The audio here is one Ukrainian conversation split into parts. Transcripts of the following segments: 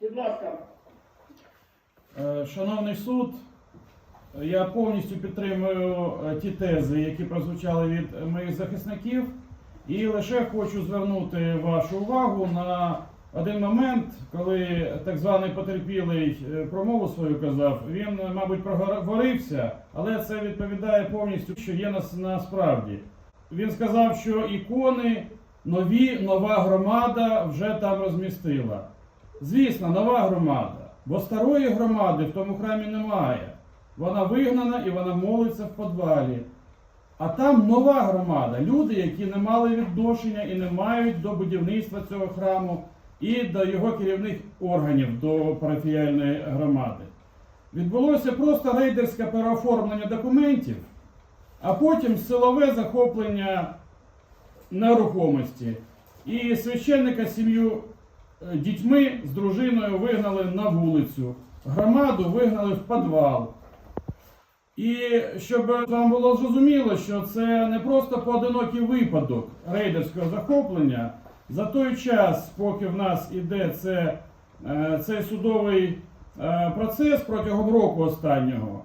Будь ласка. Е, Шановний суд, я повністю підтримую е, ті тези, які прозвучали від моїх захисників, і лише хочу звернути вашу увагу на один момент, коли так званий потерпілий е, промову свою казав, він, мабуть, проговорився, але це відповідає повністю, що є нас насправді. Він сказав, що ікони нові, нова громада вже там розмістила. Звісно, нова громада, бо старої громади в тому храмі немає. Вона вигнана і вона молиться в подвалі. А там нова громада, люди, які не мали відношення і не мають до будівництва цього храму і до його керівних органів до парафіяльної громади. Відбулося просто рейдерське переоформлення документів, а потім силове захоплення нерухомості. І священника сім'ю дітьми з дружиною вигнали на вулицю, громаду вигнали в підвал. І щоб вам було зрозуміло, що це не просто поодинокий випадок рейдерського захоплення. За той час, поки в нас іде це, е, цей судовий е, процес протягом року останнього,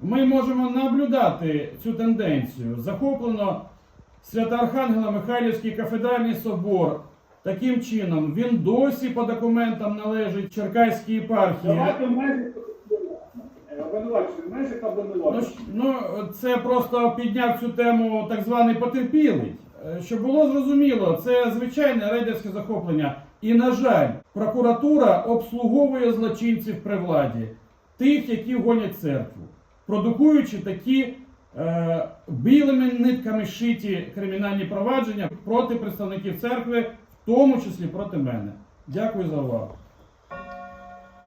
ми можемо наблюдати цю тенденцію. Захоплено Свято-Архангела Михайлівський кафедральний собор. Таким чином, він досі по документам належить Черкаській єпархії. Давайте межі обвинувачення, межі та Ну, обвинувачення. ну, це просто підняв цю тему так званий потерпілий. Е, Щоб було зрозуміло, це звичайне рейдерське захоплення. І, на жаль, прокуратура обслуговує злочинців при владі, тих, які гонять церкву, продукуючи такі е, білими нитками шиті кримінальні провадження проти представників церкви, тому числі проти мене. Дякую за увагу.